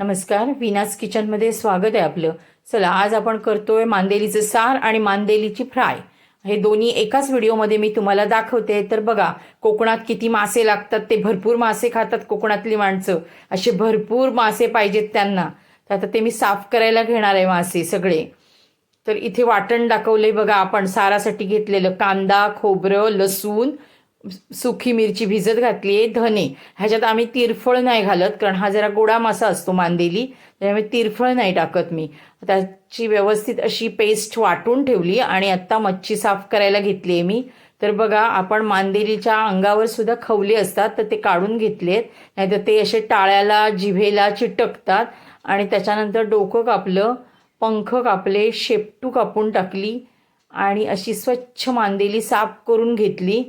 नमस्कार विनास किचनमध्ये स्वागत आहे आपलं. चला आज आपण करतोय मांदेलीचं सार आणि मांदेलीची फ्राय. हे दोन्ही एकाच व्हिडिओमध्ये मी तुम्हाला दाखवते. तर बघा कोकणात किती मासे लागतात ते भरपूर मासे खातात कोकणातली माणसं. असे भरपूर मासे पाहिजेत त्यांना. तर आता ते मी साफ करायला घेणार आहे मासे सगळे. तर इथे वाटण दाखवलंय बघा आपण सारासाठी घेतलेलं कांदा खोबरं लसूण सुखी मिरची भिजत घातली आहे धने. ह्याच्यात आम्ही तिरफळ नाही घालत कारण हा जरा गोडा मासा असतो मांदेली त्यामुळे तिरफळ नाही टाकत मी. त्याची व्यवस्थित अशी पेस्ट वाटून ठेवली आणि आत्ता मच्छी साफ करायला घेतली आहे मी. तर बघा आपण मांदेलीच्या अंगावर सुद्धा खवले असतात तर ते काढून घेतलेत नाहीतर ते असे टाळ्याला जिभेला चिटकतात. आणि त्याच्यानंतर डोकं कापलं पंख कापले शेपटू कापून टाकली आणि अशी स्वच्छ मांदेली साफ करून घेतली.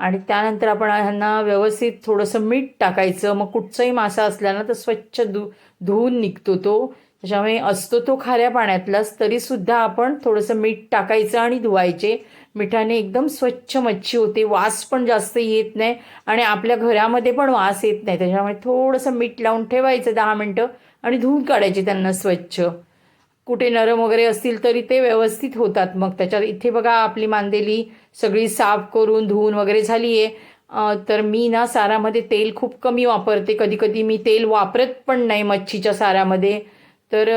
आणि त्यानंतर आपण ह्यांना व्यवस्थित थोडंसं मीठ टाकायचं. मग कुठचाही मासा असला ना तर स्वच्छ धु धुवून निघतो तो. त्याच्यामुळे असतो तो खाऱ्या पाण्यातलाच तरीसुद्धा आपण थोडंसं मीठ टाकायचं आणि धुवायचे. मिठाने एकदम स्वच्छ मच्छी होते. वास पण जास्त येत नाही आणि आपल्या घरामध्ये पण वास येत नाही. त्याच्यामुळे थोडंसं मीठ लावून ठेवायचं दहा मिनटं आणि धुवून काढायचे त्यांना स्वच्छ. कुठे नरम वगैरे असतील तरी ते व्यवस्थित होतात. मग त्याच्यात इथे बघा आपली मांदेली सगळी साफ करून धुवून वगैरे झाली आहे तर मी ना सारामध्ये तेल खूप कमी वापरते. कधी कधी मी तेल वापरत पण नाही मच्छीच्या सारामध्ये. तर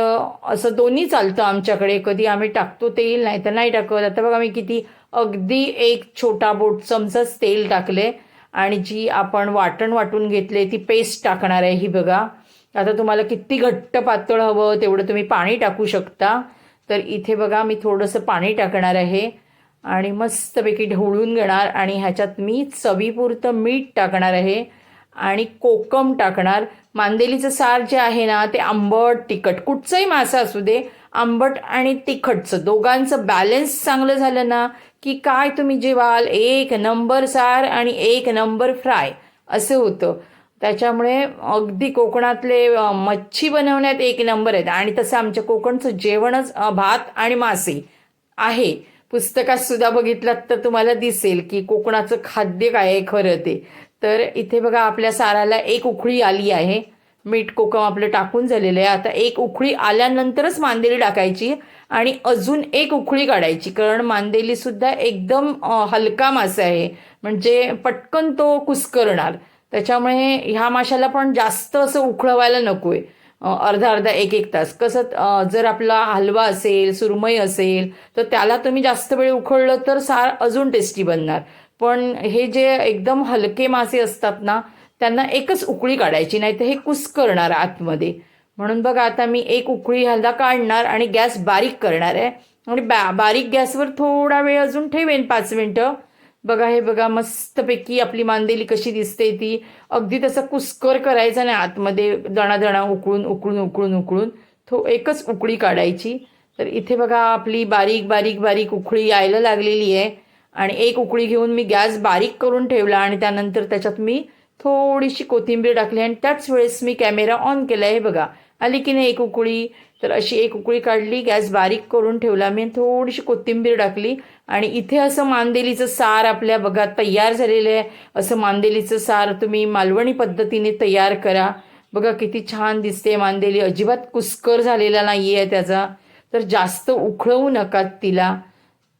असं दोन्ही चालतं आमच्याकडे. कधी आम्ही टाकतो तेल नाही तर नाही टाकत. आता बघा मी किती अगदी एक छोटा बोट चमचाच तेल टाकले आणि जी आपण वाटण वाटून घेतले ती पेस्ट टाकणार आहे ही बघा. आता तुम्हाला किती घट्ट पातळ हवं तेवढं तुम्ही पाणी टाकू शकता. तर इथे बघा मी थोडंसं पाणी टाकणार आहे आणि मस्तपैकी ढवळून घेणार आणि ह्याच्यात मी चवीपुरतं मीठ टाकणार आहे आणि कोकम टाकणार. मांदेलीचं सार जे आहे ना ते आंबट तिखट कुठचंही मासा असू दे आंबट आणि तिखटचं दोघांचं बॅलन्स चांगलं झालं ना की काय तुम्ही जेवाल? एक नंबर सार आणि एक नंबर फ्राय असं होतं. त्याच्यामुळे अगदी कोकणातले मच्छी बनवण्यात एक नंबर आहेत. आणि तसं आमच्या कोकणचं जेवणच भात आणि मासे आहे. पुस्तकात सुद्धा बघितलात तर तुम्हाला दिसेल की कोकणाचं खाद्य काय आहे खरं ते. तर इथे बघा आपल्या साराला एक उखळी आली आहे. मीठ कोकम आपलं टाकून झालेलं आहे. आता एक उखळी आल्यानंतरच मांदेली टाकायची आणि अजून एक उखळी काढायची. कारण मांदेली सुद्धा एकदम हलका मासा आहे. म्हणजे पटकन तो कुस्करणार. त्याच्यामुळे ह्या माशाला पण जास्त असं उखळवायला नको आहे अर्धा अर्धा एक एक तास. कसं जर आपला हलवा असेल सुरमई असेल तर त्याला तुम्ही जास्त वेळ उखळलं तर सार अजून टेस्टी बनणार. पण हे जे एकदम हलके मासे असतात ना त्यांना एकच उकळी काढायची नाही तर हे कुस करणार आतमध्ये. म्हणून बघा आता मी एक उकळी ह्याला काढणार आणि गॅस बारीक करणार आहे. आणि बा बारीक गॅसवर थोडा वेळ अजून ठेवेन पाच मिनटं. बघा हे बघा मस्तपैकी आपली मांदेली कशी दिसते ती. अगदी तसा कुस्कर करायचा नाही आतमध्ये दणादणा उकळून उकळून उकळून उकळून. तो एकच उकळी काढायची. तर इथे बघा आपली बारीक बारीक बारीक उकळी यायला लागलेली आहे. आणि एक उकळी घेऊन मी गॅस बारीक करून ठेवला आणि त्यानंतर त्याच्यात मी थोडीशी कोथिंबीर टाकली आणि त्याच वेळेस मी कॅमेरा ऑन केला आहे. बघा आली की नाही एक उकळी? तर अशी एक उकळी काढली गॅस बारीक करून ठेवला मी थोडीशी कोथिंबीर टाकली आणि इथे असं मांदेलीचं सार आपल्या बघा तयार झालेलं आहे. असं मांदेलीचं सार तुम्ही मालवणी पद्धतीने तयार करा. बघा किती छान दिसते मांदेली. अजिबात कुस्कर झालेला नाही आहे त्याचा. तर जास्त उखळवू नका तिला.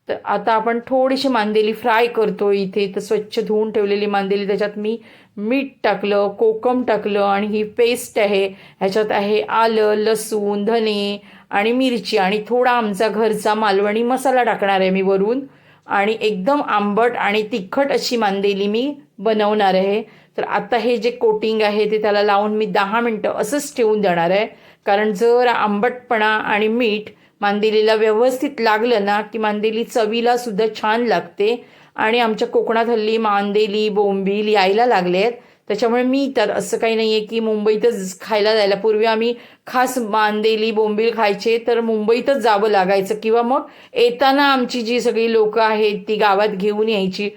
तर आता आपण थोडीशी मांदेली फ्राय करतो इथे. तर स्वच्छ धुवून ठेवलेली मांदेली त्याच्यात मी मीठ टाकलं कोकम टाकलं आणि ही पेस्ट आहे. ह्याच्यात आहे आलं लसूण धने आणि मिरची आणि थोडा आमचा घरचा मालवणी मसाला टाकणार आहे मी वरून. आणि एकदम आंबट आणि तिखट अशी मांदेली मी बनवणार आहे. तर आता हे जे कोटिंग आहे ते त्याला लावून मी दहा मिनटं असंच ठेवून देणार आहे. कारण जर आंबटपणा आणि मीठ मांदेलीला व्यवस्थित लागलं ना की मांदेली चवीला सुद्धा छान लागते. आणि आमच्या कोकणात हल्ली मांदेली बोंबील यायला लागले आहेत. त्याच्यामुळे मी तर असं काही नाही आहे की मुंबईतच खायला जायला. पूर्वी आम्ही खास मांदेली बोंबील खायचे तर मुंबईतच जावं लागायचं. किंवा मग येताना आमची जी सगळी लोकं आहेत ती गावात घेऊन यायची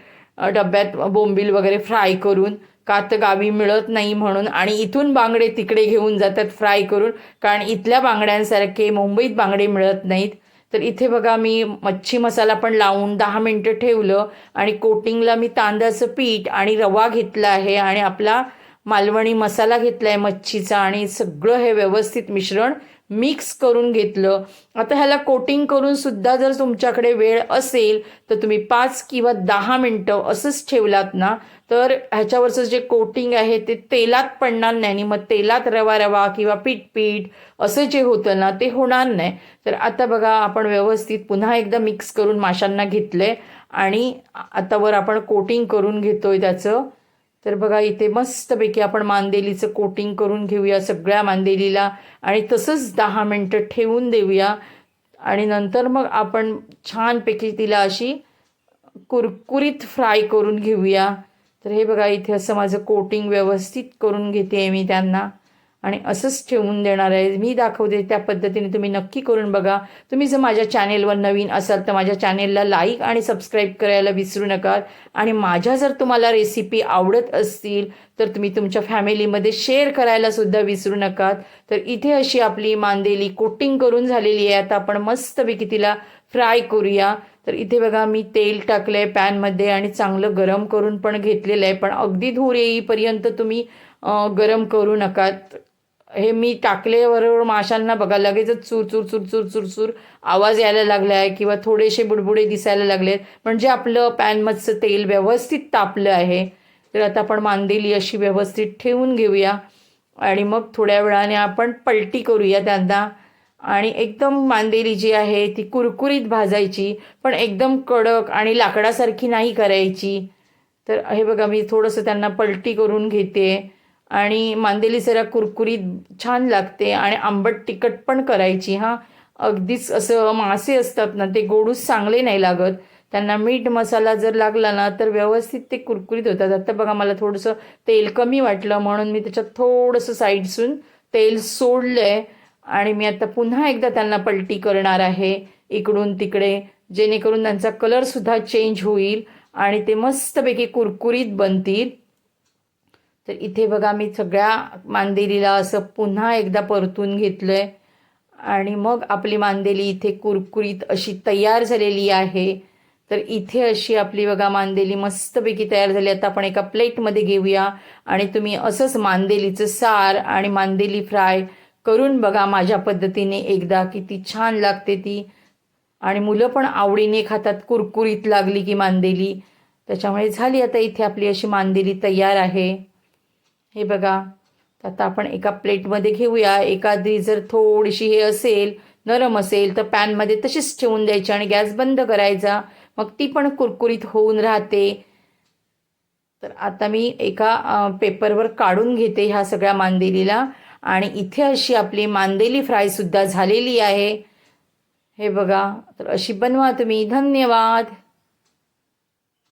डब्यात बोंबील वगैरे फ्राय करून. कात गावी मिळत नाही म्हणून आणि इथून बांगडे तिकडे घेऊन जातात फ्राय करून कारण इथल्या बांगड्यांसारखे मुंबईत बांगडे मिळत नाहीत. तर इथे बघा मी मच्छी मसाला पण लावून दहा मिनटं ठेवलं आणि कोटिंगला मी तांदळाचं पीठ आणि रवा घेतला आहे आणि आपला मालवणी मसाला घेतला आहे मच्छीचा आणि सगळं हे व्यवस्थित मिश्रण मिक्स करून घेतलं. आता ह्याला कोटिंग करून सुद्धा जर तुमच्याकडे वेळ असेल तर तुम्ही पाच किंवा दहा मिनटं असंच ठेवलात ना तर ह्याच्यावरचं जे कोटिंग आहे ते तेलात पडणार नाही आणि मग तेलात रवा रवा किंवा पीठ पीठ असं जे होतं ना ते होणार नाही. तर आता बघा आपण व्यवस्थित पुन्हा एकदा मिक्स करून माशांना घेतलंय आणि आता वर आपण कोटिंग करून घेतोय त्याचं. तर बघा इथे मस्तपैकी आपण मांदेलीचं कोटिंग करून घेऊया सगळ्या मांदेलीला. आणि तसंच दहा मिनटं ठेवून देऊया. आणि नंतर मग आपण छानपैकी तिला अशी कुरकुरीत फ्राय करून घेऊया. तर हे बघा इथे असं माझं कोटिंग व्यवस्थित करून घेते आहे मी त्यांना. आणि असंच ठेवून देणार आहे. मी दाखवते त्या पद्धतीने तुम्ही नक्की करून बघा. तुम्ही जर माझ्या चॅनेलवर नवीन असाल तर माझ्या चॅनेलला लाईक आणि सबस्क्राईब करायला विसरू नका. आणि माझ्या जर तुम्हाला रेसिपी आवडत असतील तर तुम्ही तुमच्या फॅमिलीमध्ये शेअर करायला सुद्धा विसरू नका. तर इथे अशी आपली मांदेली कोटिंग करून झालेली आहे. आता आपण मस्तपैकी तिला फ्राय करूया. तर इथे बघा मी तेल टाकलं आहे पॅनमध्ये आणि चांगलं गरम करून पण घेतलेलं आहे. पण अगदी धूर येईपर्यंत तुम्ही गरम करू नका. हे मी टाकल्याबरोबर माशांना बघा लगेचच चूर चूर चूर चूर चूर चूर आवाज यायला लागला आहे किंवा थोडेसे बुडबुडे दिसायला लागलेत. म्हणजे आपलं पॅनमधचं तेल व्यवस्थित तापलं आहे. तर आता आपण मांदेली अशी व्यवस्थित ठेवून घेऊया. आणि मग थोड्या वेळाने आपण पलटी करूया त्यांना आणि एकदम मांदेली जी आहे ती कुरकुरीत भाजायची पण एकदम कडक आणि लाकडासारखी नाही करायची. तर हे बघा मी थोडंसं त्यांना पलटी करून घेते. आणि मांदेली जरा कुरकुरीत छान लागते आणि आंबट तिखट पण करायची हां. अगदीच असं मासे असतात ना ते गोडूस चांगले नाही लागत. त्यांना मीठ मसाला जर लागला ना तर व्यवस्थित ते कुरकुरीत होतात. आता बघा मला थोडंसं तेल कमी वाटलं म्हणून मी त्याच्यात थोडंसं साईडसून तेल सोडलं आहे आणि मी आता पुन्हा एकदा त्यांना पलटी करणार आहे इकडून तिकडे जेणेकरून त्यांचा कलरसुद्धा चेंज होईल आणि ते मस्तपैकी कुरकुरीत बनतील. तर इथे बघा मी सगळ्या मांदेलीला असं पुन्हा एकदा परतून घेतलं आहे आणि मग आपली मांदेली इथे कुरकुरीत अशी तयार झालेली आहे. तर इथे अशी आपली बघा मांदेली मस्तपैकी तयार झाली. आता आपण एका प्लेटमध्ये घेऊया. आणि तुम्ही असंच मांदेलीचं सार आणि मांदेली फ्राय करून बघा माझ्या पद्धतीने एकदा किती छान लागते ती. आणि मुलं पण आवडीने खातात कुरकुरीत लागली की मांदेली. त्याच्यामुळे झाली आता इथे आपली अशी मांदेली तयार आहे. हे बघा आता आपण एका प्लेटमध्ये घेऊया. एखादी जर थोडीशी हे असेल नरम असेल तर पॅनमध्ये तशीच ठेवून द्यायची आणि गॅस बंद करायचा. मग ती पण कुरकुरीत होऊन राहते. तर आता मी एका पेपरवर काढून घेते ह्या सगळ्या मांदेलीला. आणि इथे अशी आपली मांदेली फ्रायसुद्धा झालेली आहे. हे बघा तर अशी बनवा तुम्ही. धन्यवाद.